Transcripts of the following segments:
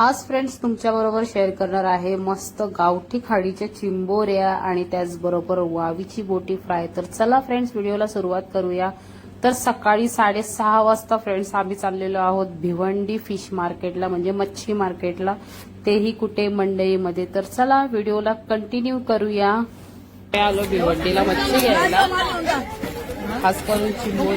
आज फ्रेंड्स तुमच्याबरोबर शेअर करणार आहे. मस्त गावठी खाडीच्या चिंबोऱ्या आणि त्याचबरोबर वावीची बोटी फ्राय तर चला फ्रेंड्स व्हिडिओला सुरुवात करूया. तर सकाळी साडेसहा वाजता फ्रेंड्स आम्ही चाललेलो आहोत भिवंडी फिश मार्केटला म्हणजे मच्छी मार्केटला तेही कुठे? मंडईमध्ये. तर चला व्हिडिओला कंटिन्यू करूया. आलो भिवंडीला मच्छी घ्यायला. खास करून चिंबोरी.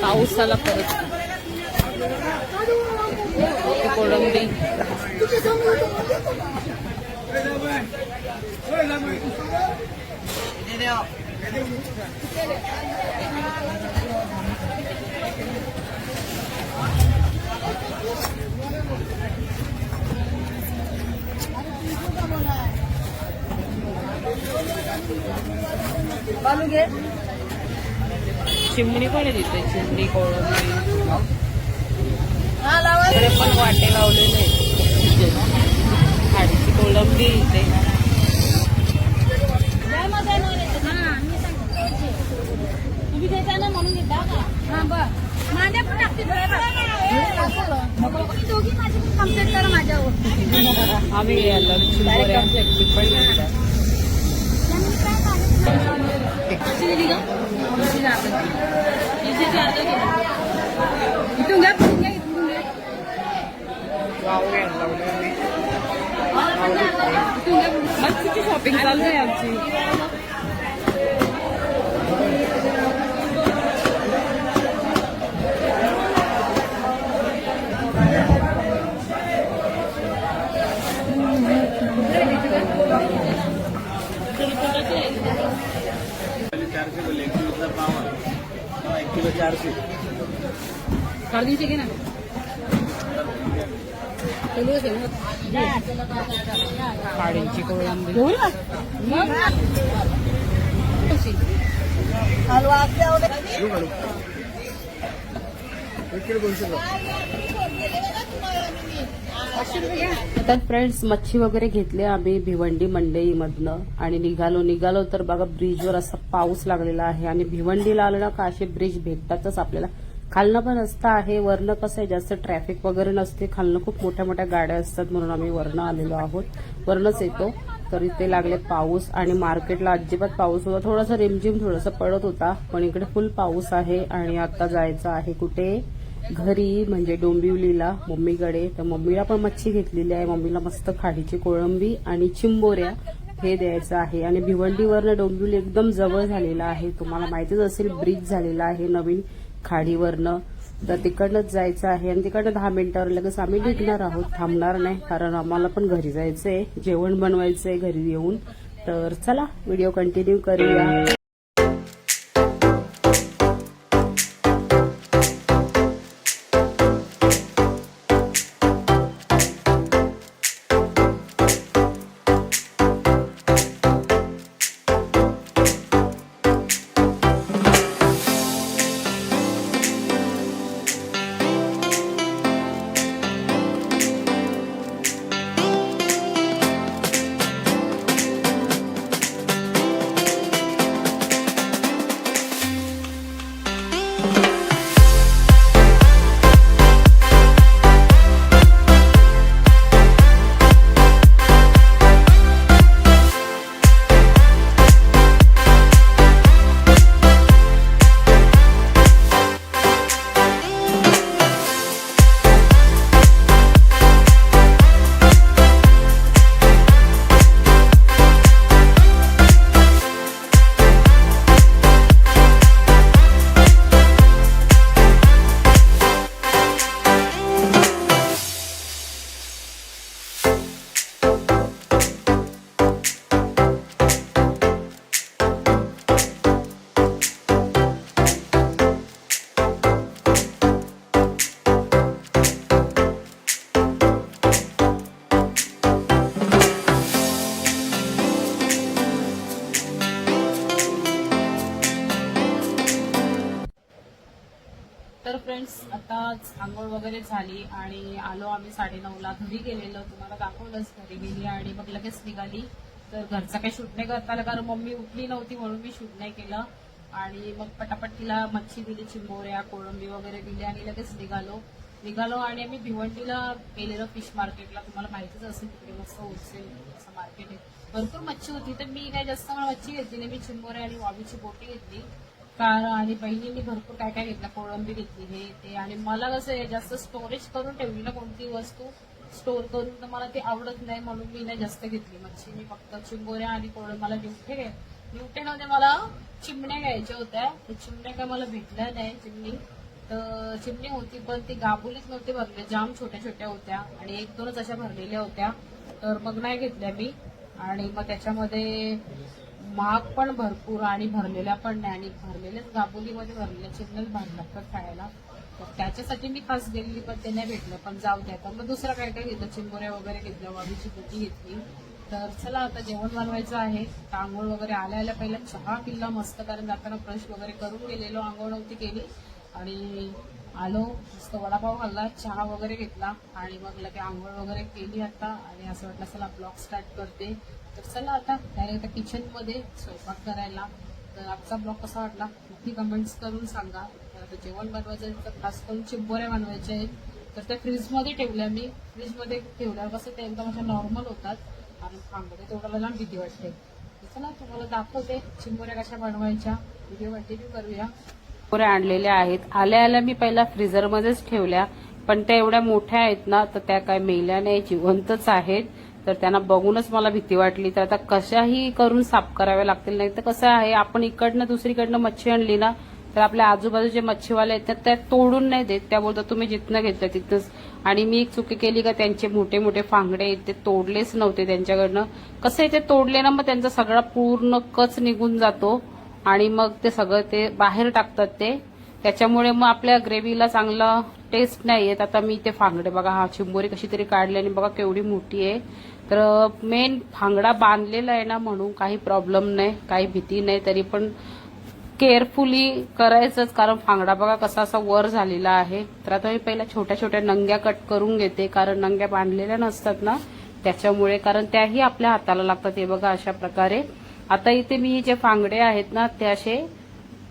पाऊस आला परत इथे कोळंबी बालू घे चिमणी पण आहे तिथे चिमणी कोळंबी. हा इकडे पण वाटे लावलेले आहेत. कोळंबी इथे. तुम्ही देता ना म्हणून घेता का? हा बर. माझ्या पण टाकते दोघी माझी पण कंप्लीट करा माझ्यावर. आम्ही यायला चिंबोऱ्या ती पण घेतल्या. इथून घ्या इथून घ्या इथून घ्या मच्छीची शॉपिंग चालू आहे आमची चारशे बोलले एक किलोचा पाव आहे. एक किलो चारशे. काढूनचे घे ना. खाडीची कोळंबी घेऊ घालू एक किलो दोनशे ग्राम. तर फ्रेंड्स मच्छी वगैरे घेतली आम्ही भिवंडी मंडईमधनं. आणि निघालो निघालो तर बघा ब्रिजवर असा पाऊस लागलेला आहे. आणि भिवंडीला आलं ना का असे ब्रिज भेटतातच आपल्याला. खालनं पण असतं आहे वरनं कसं आहे जास्त ट्रॅफिक वगैरे नसते. खालनं खूप मोठ्या मोठ्या गाड्या असतात म्हणून आम्ही वरनं आलेलो आहोत. वरनच येतो. तर इथे लागले पाऊस आणि मार्केटला अजिबात पाऊस होता. थोडासा रिमझिम थोडासा पडत होता. पण इकडे फुल पाऊस आहे आणि आता जायचं आहे कुठे? घरी म्हणजे डोंबिवलीला मम्मीकडे. तर मम्मीला पण मच्छी घेतलेली आहे. मम्मीला मस्त खाडीची कोळंबी आणि चिंबोऱ्या हे द्यायचं आहे. आणि भिवंडीवरनं डोंबिवली एकदम जवळ झालेला आहे. तुम्हाला माहितीच असेल ब्रिज झालेला आहे नवीन खाडीवरनं. तर तिकडनंच जायचं आहे. आणि तिकडनं दहा मिनिटावर लगेच आम्ही निघणार आहोत. थांबणार नाही कारण आम्हाला पण घरी जायचंय. जेवण बनवायचंय घरी येऊन. तर चला व्हिडिओ कंटिन्यू करूया. लेट झाली आणि आलो आम्ही साडेनऊला. घरी गेलेलो. तुम्हाला दाखवलंच घरी गेली आणि मग लगेच निघाली. तर घरचा काही शूट नाही करता आलं. कारण मम्मी उठली नव्हती म्हणून मी शूट नाही केलं. आणि मग पटापट तिला मच्छी दिली चिंबोऱ्या कोळंबी वगैरे दिली आणि लगेच निघालो. निघालो आणि आम्ही भिवंडीला गेलेलो फिश मार्केटला. तुम्हाला माहितीच असेल तिकडे मस्त होलसेल असं मार्केट आहे. भरपूर मच्छी होती. तर मी काय जास्त मला मच्छी घेतली नाही. मी चिंबोऱ्या आणि वाबीची बोटी घेतली. कार आणि बहिणींनी भरपूर काय काय घेतलं कोळंबी घेतली हे ते आणि मला कसं आहे जास्त स्टोरेज करून ठेवली ना कोणती वस्तू स्टोर करून तर मला ती आवडत नाही म्हणून मी नाही जास्त घेतली. मच्छी मी फक्त चिंबोऱ्या आणि कोळंबी मला निवटे घे निवटेमध्ये मला चिमण्या घ्यायच्या होत्या. तर चिमण्या काय मला भेटल्या नाही चिमणी. तर चिमणी होती पण ती गाबुलीच नव्हती भरले. जाम छोट्या छोट्या होत्या आणि एक दोनच अशा भरलेल्या होत्या. तर मग नाही घेतल्या मी. आणि मग त्याच्यामध्ये महाग पण भरपूर आणि भरलेल्या पण नाही. आणि भरलेल्याच दाबोलीमध्ये भरलेल्या चिन्हच भरलं तर खायला. तर त्याच्यासाठी मी खास गेलेली पण ते नाही भेटलं. पण जाऊ द्या. तर मग दुसरं काय काय घेतलं? चिंबोऱ्या वगैरे घेतल्या वाबीची बुटी घेतली. तर चला आता जेवण बनवायचं आहे. आंघोळ वगैरे आल्या आल्या पहिला चहा पिल्ला मस्त कारण जाताना ब्रश वगैरे करून गेलेलो आंघोळ नव्हती केली. आणि आलो मस्त वडापाव खाल्ला चहा वगैरे घेतला आणि मग लगे आंघोळ वगैरे केली आता आणि असं वाटलं चला ब्लॉग स्टार्ट करते. तर चला आता डायरेक्ट किचनमध्ये स्वयंपाक करायला. तर आजचा ब्लॉग कसा वाटला? नक्की कमेंट्स करून सांगा. तर आता जेवण बनवायचं आहे तर खास करून चिंबोऱ्या बनवायच्या आहेत. तर त्या फ्रीजमध्ये ठेवल्या मी. फ्रीजमध्ये ठेवल्यावर कसं ते एकदम अशा नॉर्मल होतात आणि थांबते तेवढ्याला जाम भीती वाटते. चला तुम्हाला दाखवते चिंबोऱ्या कशा बनवायच्या. व्हिडिओ कंटिन्यू करूया. चिंबोऱ्या आणलेल्या आहेत. आल्या आल्या मी पहिला फ्रीझरमध्येच ठेवल्या. पण त्या एवढ्या मोठ्या आहेत ना तर त्या काय मेल्या नाही. जिवंतच आहेत. तर त्यांना बघूनच मला भीती वाटली. तर आता कशाही करून साफ कराव्या लागतील. नाही तर कसं आहे आपण इकडनं दुसरीकडनं मच्छी आणली ना तर आपल्या आजूबाजूचे मच्छीवाले आहेत तर त्या तोडून नाही देत. त्या बोलतात तुम्ही जिथनं घेतलं तिथंच आणि मी एक चुकी केली का त्यांचे मोठे मोठे फांगडे आहेत ते तोडलेच नव्हते त्यांच्याकडनं. कसं आहे ते तोडले ना मग त्यांचा सगळा पूर्ण कच निघून जातो. आणि मग ते सगळं ते बाहेर टाकतात ते. त्याच्यामुळे मग आपल्या ग्रेव्हीला चांगला टेस्ट नाही येत. आता मी ते फांगडे बघा हा चिंबोरी कशी तरी काढली आणि बघा केवढी मोठी आहे. तर मेन फांगडा बांधलेला आहे ना म्हणून काही प्रॉब्लेम नाही काही भीती नाही तरी पण केअरफुली करायचंच. कारण फांगडा बघा कसा असा वर झालेला आहे. तर आता मी पहिला छोट्या छोट्या नंग्या कट करून घेते. कारण नंग्या बांधलेल्या नसतात ना त्याच्यामुळे. कारण त्याही आपल्या हाताला लागतात हे बघा अशा प्रकारे. आता इथे मी जे फांगडे आहेत ना ते असे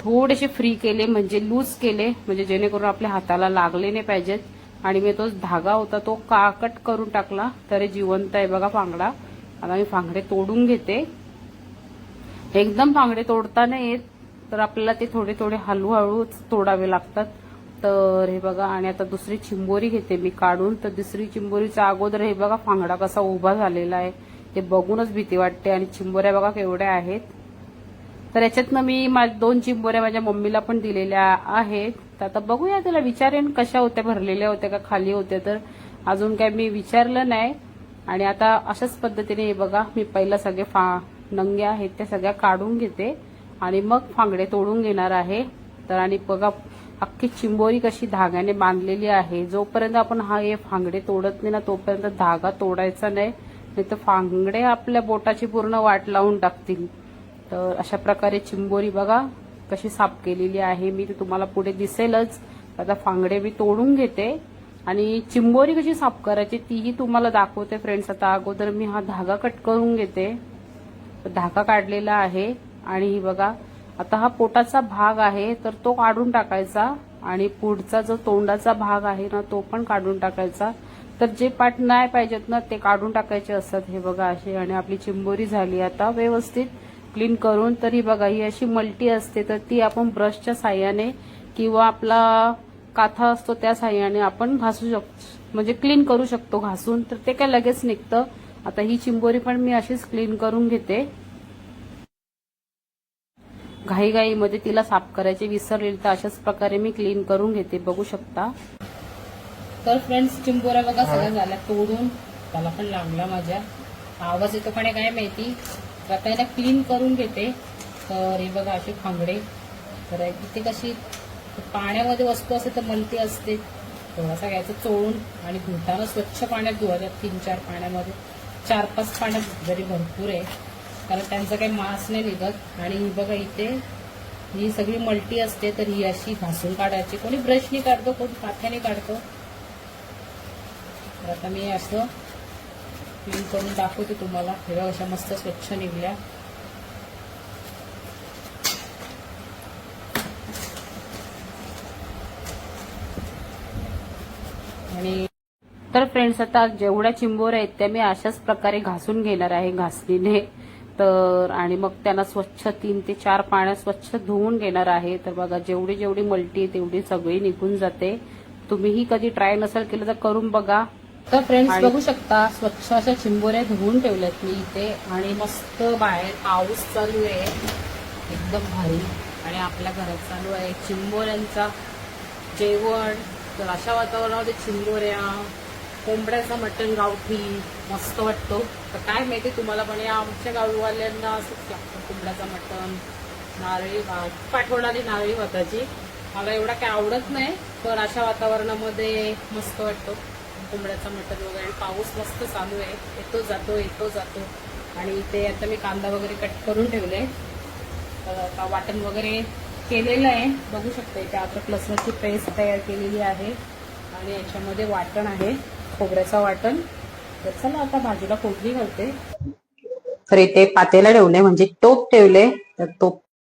थोडेसे फ्री केले म्हणजे लूज केले म्हणजे जेणेकरून आपल्या हाताला लागले नाही पाहिजेत. आणि मी तो धागा होता तो काकट करून टाकला तरी जिवंत आहे बघा फांगडा. आता मी फांगडे तोडून घेते. एकदम फांगडे तोडता नाही येत तर आपल्याला ते थोडे थोडे हळूहळूच तोडावे लागतात. तर हे बघा आणि आता दुसरी चिंबोरी घेते मी काढून. तर दुसरी चिंबोरीचा अगोदर हे बघा फांगडा कसा उभा झालेला आहे. ते बघूनच भीती वाटते आणि चिंबोऱ्या बघा केवढ्या आहेत. तर याच्यातनं मी दोन चिंबोऱ्या माझ्या मम्मीला पण दिलेल्या आहेत. तर आता बघूया त्याला विचारेन कशा होत्या भरलेल्या होत्या का खाली होत्या. तर अजून काय मी विचारलं नाही. आणि आता अशाच पद्धतीने बघा मी पहिला सगळे फा नंग्या आहेत त्या सगळ्या काढून घेते. आणि मग फांगडे तोडून घेणार आहे. तर आणि बघा अख्खी चिंबोरी कशी धाग्याने बांधलेली आहे. जोपर्यंत आपण हा हे फांगडे तोडत नाही ना तोपर्यंत धागा तोडायचा नाही. नाही तर फांगडे आपल्या बोटाची पूर्ण वाट लावून टाकतील. तर अशा प्रकारे चिंबोरी बघा कशी साफ केलेली आहे. मी ते तुम्हाला पुढे दिसेलच. आता फांगडे मी तोडून घेते. आणि चिंबोरी कशी साफ करायची तीही तुम्हाला दाखवते फ्रेंड्स. आता अगोदर मी हा धागा कट करून घेते. धागा काढलेला आहे. आणि ही बघा आता हा पोटाचा भाग आहे तर तो काढून टाकायचा. आणि पुढचा जो तोंडाचा भाग आहे ना तो पण काढून टाकायचा. तर जे पाठ नाही पाहिजेत ना ते काढून टाकायचे असतात. हे बघा असे आणि आपली चिंबोरी झाली. आता व्यवस्थित क्लीन करून तर ही बघा ही अशी मल्टी असते तर ती आपण ब्रशच्या साह्याने किंवा आपला काथा असतो त्या साह्याने आपण घासू शकतो. म्हणजे क्लीन करू शकतो घासून तर ते काय लगेच निघतं. आता ही चिंबोरी पण मी अशीच क्लीन करून घेते. घाईघाईमध्ये तिला साफ करायची विसरलेली तर अशाच प्रकारे मी क्लीन करून घेते. बघू शकता. तर फ्रेंड्स चिंबोऱ्या बघा सगळ्या झाल्या तोडून. त्याला पण लागला माझ्या. आवाज येतो पण काय माहिती. तर आता याला क्लीन करून घेते. तर हे बघा असे फांगडे तर इथे कशी पाण्यामध्ये वस्तू असते तर मलती असते. थोडासा घ्यायचं चोळून आणि धुताना स्वच्छ पाण्यात धुवायचं तीन चार पाण्यामध्ये. चार पाच पाण्यात जरी भरपूर आहे. कारण त्यांचा काही मास नाही निघत. आणि ही बघा इथे ही सगळी मल्टी असते. तर ही अशी घासून काढायची. कोणी ब्रशनी काढतो कोणी काथ्याने काढतो. तर आता मी असं क्लीन करून दाखवते तुम्हाला. हे बघा अशा मस्त स्वच्छ निघल्या. आणि तर फ्रेंड्स आता जेवढ्या चिंबोऱ्या आहेत त्या मी अशाच प्रकारे घासून घेणार आहे घासणीने. तर आणि मग त्यांना स्वच्छ तीन ते चार पाण्यात स्वच्छ धुवून घेणार आहे. तर बघा जेवढी जेवढी मल्टी आहे तेवढी सगळी निघून जाते. तुम्हीही कधी ट्राय नसेल केलं तर करून बघा. तर फ्रेंड्स बघू शकता स्वच्छ अशा चिंबोऱ्या धुवून ठेवल्यात मी इथे आणि मस्त बाहेर पाऊस चालू आहे. एकदम भारी. आणि आपल्या घरात चालू आहे चिंबोऱ्यांचा जेवण. तर अशा वातावरणामध्ये चिंबोऱ्या कोंबड्याचं मटण गावठी मस्त वाटतो. तर काय माहिती तुम्हाला पण या आमच्या गाववाल्यांना असंच लागतं. कोंबड्याचं मटण नारळी भात. पाठवणारी नारळी भाताची. मला एवढा काय आवडत नाही पण अशा वातावरणामध्ये मस्त वाटतो. कोंबड्याचं मटण वगैरे आणि पाऊस मस्त चालू आहे. येतो जातो येतो जातो. आणि इथे आता मी कांदा वगैरे कट करून ठेवले आता वाटण वगैरे केलेलं आहे. बघू शकता इथे अद्रक लसणाची पेस्ट तयार केलेली आहे. आणि याच्यामध्ये वाटण आहे खोबऱ्याचं वाटण. तर चला आता भाजीला कोंबडी घालते. तर इथे पातेला ठेवले म्हणजे टोप ठेवले. तर टोप